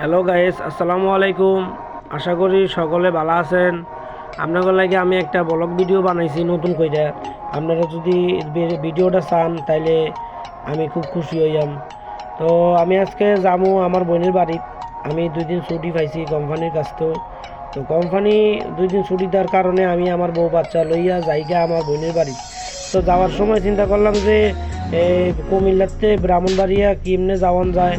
Hello guys আসসালামু আলাইকুম আশা করি সকলে ভালো আছেন। আপনাদের লাগে আমি একটা ব্লগ ভিডিও বানাইছি নতুন কইরা। আপনারা যদি ভিডিওটা চান, তাইলে আমি খুব খুশি হইয়াম। তো আমি আজকে যাব আমার বোনের বাড়ি আমি দুই দিন ছুটি পাইছি কোম্পানির কাছ তো তো কোম্পানি দুই দিন ছুটি দেওয়ার কারণে আমি আমার বউ বাচ্চা লইয়া যাইগা আমার বোনের বাড়ি তো যাওয়ার সময় চিন্তা করলাম যে কুমিল্লাতে ব্রাহ্মণবাড়িয়া কেমনে যাওয়ান যায়?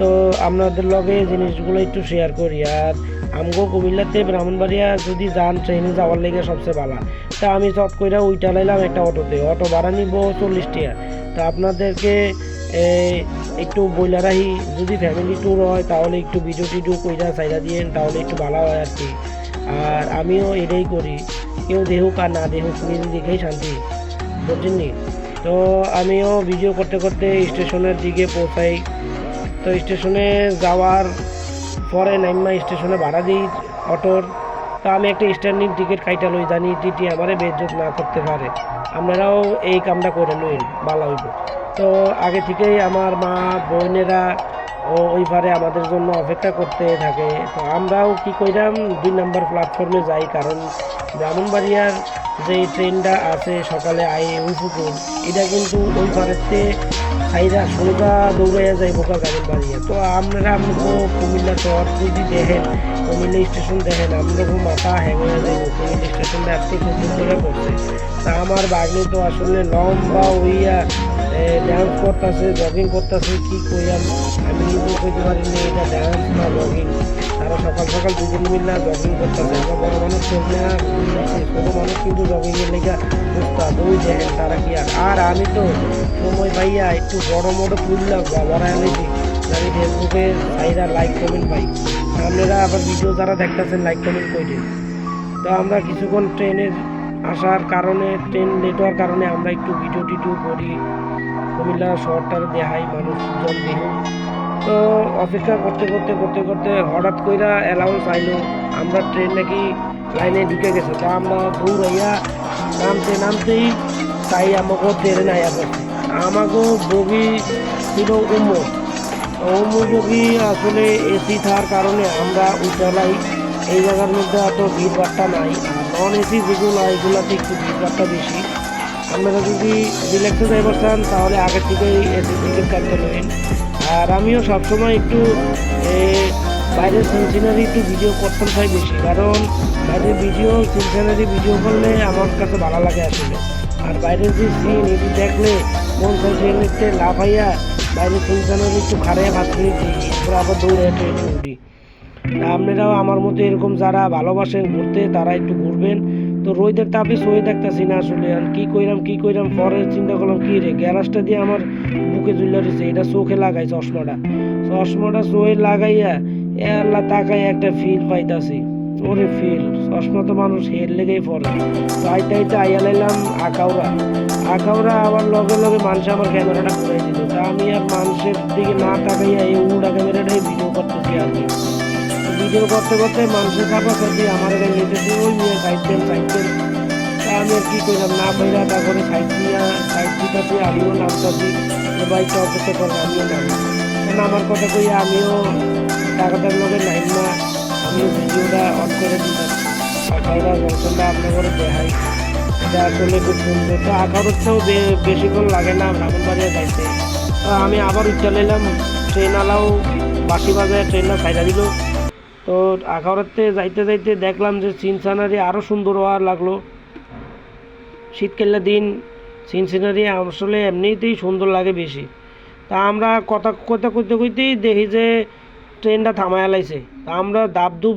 তো আপনাদের লগে জিনিসগুলো একটু শেয়ার করি। আর আমগো কুমিল্লাতে ব্রাহ্মণবাড়িয়া যদি যান ট্রেনে যাওয়ার লেগে সবচেয়ে ভালো। তা আমি চট কইরা উইটা লাইলাম একটা অটোতে। অটো ভাড়া নিব চল্লিশ টাকা তা আপনাদেরকে একটু বইলা রাখি। যদি ফ্যামিলি ট্যুর হয়, তাহলে একটু ভিডিও টিডিও কইরা চাইরা দিয়েন, তাহলে একটু ভালো হয় আর কি। আর আমিও এটাই করি। কেউ দেহুক আর না দেহুক নিজে দেখেই শান্তি। বুঝছেন তো আমিও ভিডিও করতে করতে স্টেশনের দিকে পৌঁছাই। তো স্টেশনে যাওয়ার পরে নাইমা স্টেশনে ভাড়া দিই অটোর। তো আমি একটা স্ট্যান্ডিং টিকিট কাইটা লই জানি টিটি আমারে বেজ্জত না করতে পারে। আপনারাও এই কামটা করে লইন ভালো হইব। তো আগে থেকেই আমার মা, বোনেরা ও ওই পারে আমাদের জন্য অপেক্ষা করতে থাকে। তো আমরাও কি কইরাম, দুই নাম্বার প্ল্যাটফর্মে যাই, কারণ ব্রাহ্মণবাড়িয়ার যে ট্রেনটা আছে সকালে আই উফুকুর এটা কিন্তু ওই পারেতে সাইরা সোজা দৌড়াইয়া যায় বোকা গাড়ির বাড়িয়ে। তো আপনারা আমাকে কুমিল্লা শহর যদি দেখেন, কুমিল্লা স্টেশন দেখেন আপনাকে মাথা হ্যাং হয়ে কুমিল্লা স্টেশনটা এত সুন্দর করে করছে। তা আমার বাগনি তো আসলে লম্বা হইয়া ড্যান্স করতেছে জগিং করতেছে, কি কইয়াম আমি নিজেও কইতে পারিনি, এটা ড্যান্স না জগিং তারা সকাল সকাল দুজন মিলে জগিং করতেছে। আমরা বড় মানুষ চললে না ছোট মানুষ কিন্তু জগিং এর লেগে উস্তাদ ওই দেখেন তারা কি আর আমি তো সময় পাইয়া একটু বড় মোটো তুললাম বাবারা এনেছি আমি ফেসবুকে সাইরা লাইক কমেন্ট পাই। আপনারা আবার ভিডিও যারা দেখতেছেন লাইক কমেন্ট করে তো আমরা কিছুক্ষণ ট্রেনের আসার কারণে, ট্রেন লেট হওয়ার কারণে আমরা একটু ভিডিও টিডিও করি। কুমিল্লা শহরটার দেখাই মানুষজন দেহ। তো অপেক্ষা করতে করতে করতে করতে হঠাৎ কইরা অ্যালাউন্স আইলো। আমরা ট্রেন নাকি লাইনে ঢুকে গেছে। তা আমরা দৌড়াইয়া নামতে নামতেই তাই আমাকে ট্রেনে আইয়া পড়ছে। আমাকেও বগি ছিল উমর বগি আসলে এসি থাকার কারণে আমরা উঠালাই এই জায়গার মধ্যে এত ভিড় ভাট্টা নাই। আর নন এসি যেগুলো এগুলোতে একটু ভিড় ভাট্টা বেশি। আপনারা যদি রিল্যাক্সে যাইবার চান তাহলে আগের থেকেই এসি টিকিট কাটতে নেবেন আর আমিও সবসময় একটু বাইরের সিনসিনারি একটু ভিডিও করতে চাই বেশি। কারণ বাইরের ভিডিও সিনসিনারি ভিডিও করলে আমার কাছে ভালো লাগে আসলে। আর বাইরের যে সিন এটি দেখলে মন চাইছে এমনিতে লাফাইয়া বাইরের সিনসিনারি একটু খাড়াইয়া ভাত দিই এরপর আবার দৌড়ে হেঁটে উঠি আপনারাও আমার মতো এরকম যারা ভালোবাসেন, ঘুরতে তারা একটু ঘুরবেন। তো রোদের তাপে সয়ে দেখতেছি না আসলে, আর কি কইরাম কি কইরাম পরে চিন্তা করলাম, কি রে গ্যারাজটা দিয়ে আমার বুকে ঝুলে রয়েছে এটা চোখে লাগাই চশমাটা। চশমাটা চোখে লাগাইয়া এ আল্লাহ তাকাই একটা ফিল পাইতাছি। ওরে ফিল, চশমা তো মানুষ হের লেগেই পড়ে। তাই তাই তো আইয়া লাইলাম আকাউরা আকাউরা আবার লগে লগে মানুষ আমার ক্যামেরাটা ঘুরাই দিল। তা আমি আর মানুষের দিকে না তাকাইয়া এই উড়া ক্যামেরাটাই ভিডিও করতেছি আর কি। ভিডিও করতে করতে মানুষের কাপড় করতে আমার এখানে নিতেছে ওই নিয়ে সাইড দেন তা আমি আর কি করলাম না পাইরা তারপরে সাইড দিয়া সাইড দিতেছি আমিও নামতেছি। বাইকটা অপেক্ষা করে আমিও নামি তো নামার কথা কই আমিও টাকাটার লগে নাইম না করে আঁকাউরা জংশনটা আপনার করে দেখাই এটা আসলে খুব সুন্দর তো আঁকাউরটাও বেশিক্ষণ লাগে না ব্রাহ্মণবাড়িয়া যাইতে তো আমি আবার উচ্চা নিলাম ট্রেন আলাও বাসি বাজায় ট্রেনটা সাইডা দিল তো আখাউড়াতে যাইতে যাইতে দেখলাম যে সিনসানারি আরও সুন্দর হওয়ার লাগল শীতকালের দিন সিনসিনারি আসলে এমনিতেই সুন্দর লাগে বেশি তা আমরা কথা কথা কইতে কইতেই দেখি যে ট্রেনটা থামায় লাইছে আমরা দাব দুব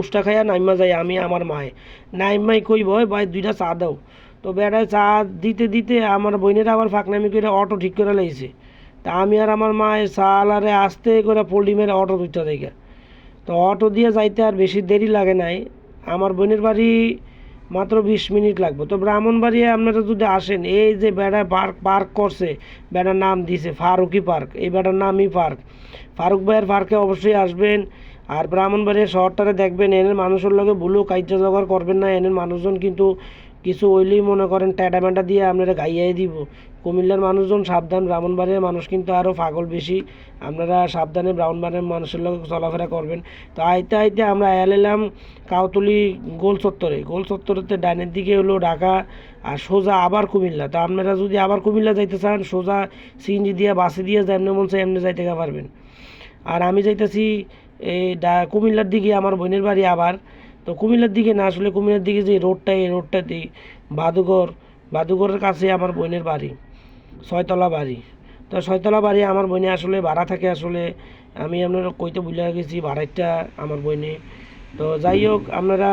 উষ্টা খাইয়া নাইমা যাই, আমি আমার মায়ে। নাইমাই কইব ভাই, দুইটা চা দাও। তো বেড়ায় চা দিতে দিতে আমার বোনেরা আবার ফাঁকনামি করে অটো ঠিক করে লাইছে। তা আমি আর আমার মায়ের চা আলারে আস্তে করে পোল্ট্রি মেরে অটো দুইটা দেখে তো অটো দিয়ে যাইতে আর বেশি দেরি লাগে নাই। আমার বোনের বাড়ি মাত্র বিশ মিনিট লাগবে। তো ব্রাহ্মণবাড়িয়া আপনারা যদি আসেন, এই যে বেড়া পার্ক পার্ক করছে, বেড়ার নাম দিছে ফারুকি পার্ক, এই বেড়ার নামই পার্ক। ফারুক ভাইয়ের পার্কে অবশ্যই আসবেন, আর ব্রাহ্মণবাড়িয়া শহরটারে দেখবেন, এনের মানুষের লগে ভুলও কার্য জোগাড় করবেন না, এনের মানুষজন কিন্তু কিছু ওইলেই মনে করেন ট্যাডা ম্যাডা দিয়ে আপনারা গাইয়াই দিব। কুমিল্লার মানুষজন সাবধান, ব্রাহ্মণবাড়িয়ার মানুষ কিন্তু আরও পাগল বেশি। আপনারা সাবধানে ব্রাহ্মণবাড়িয়ার মানুষের লোক চলাফেরা করবেন। তো আইতে আইতে আমরা আয়াল এলাম কাউতলি গোল চত্বরে। গোল চত্বরেতে ডাইনের দিকে হলো ঢাকা আর সোজা আবার কুমিল্লা। তো আপনারা যদি আবার কুমিল্লা যাইতে চান, সোজা সিএনজি দিয়ে, বাসে দিয়ে, যেমনি মন চাই এমনি যাইতে পারবেন। আর আমি যাইতেছি এই কুমিল্লার দিকে, আমার বোনের বাড়ি আবার। তো কুমিল্লার দিকে না, আসলে কুমিল্লার দিকে যে রোডটা এই রোডটা দিই বাদুঘর বাদুঘরের কাছে আমার বোনের বাড়ি। ছয়তলা বাড়ি। তো ছয়তলা বাড়ি আমার বইনে আসলে ভাড়া থাকে আসলে আমি আপনারা কইতে ভুলে গেছি ভাড়াটা আমার বইনে। তো যাই হোক আপনারা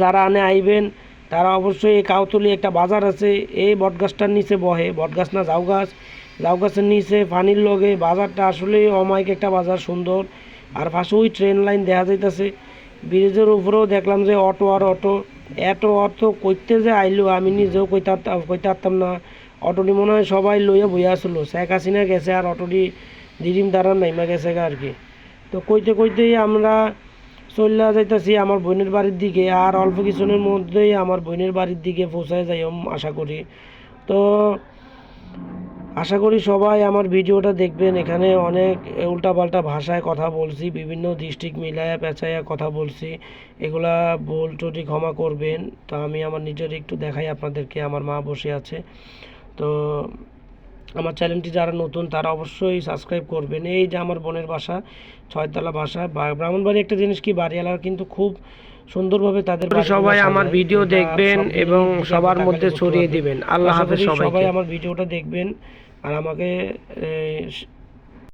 যারা আনে আইবেন তারা অবশ্যই এই কাউতলি একটা বাজার আছে এই বটগাছটার নিচে বহে। বটগাছ না জাউ গাছ জাউ গাছের নিচে পানির লগে বাজারটা আসলে অমায়িক একটা বাজার সুন্দর। আর পাশে ওই ট্রেন লাইন দেখা যাইতেছে। ব্রিজের উপরেও দেখলাম যে অটো আর অটো। এত অটো কইতে যে আইলো আমি নিজেও কইতে কইতে পারতাম না। অটোটি মনে হয় সবাই লইয়া বইয়া আসলো। শেখ হাসিনা গেছে আর অটোটি দিদিম দ্বারা নাইমা গেছে আর কি। তো কইতে কইতেই আমরা চল্লা যাইতেছি আমার বোনের বাড়ির দিকে আর অল্প কিছুদিনের মধ্যেই আমার বোনের বাড়ির দিকে পৌঁছায় যাই আশা করি। তো আশা করি সবাই আমার ভিডিওটা দেখবেন। এখানে অনেক উল্টাপাল্টা ভাষায় কথা বলছি, বিভিন্ন ডিস্ট্রিক্ট মিলায়া পেঁচাইয়া কথা বলছি। এগুলা ভুল ত্রুটি ক্ষমা করবেন। তো আমি আমার নিজের একটু দেখাই আপনাদেরকে, আমার মা বসে আছে। তো আমার চ্যানেলটি যারা নতুন তারা অবশ্যই সাবস্ক্রাইব করবেন। এই যে আমার বোনের বাসা ছয়তলা বাসা বা- ব্রাহ্মণবাড়ি একটা জিনিস কি বাড়িওয়ালারা কিন্তু খুব সুন্দরভাবে তাদের সবাই আমার ভিডিও দেখবেন এবং সবার মধ্যে ছড়িয়ে দিবেন। আল্লাহ হাফেজ সবাই আমার ভিডিওটা দেখবেন আর আমাকে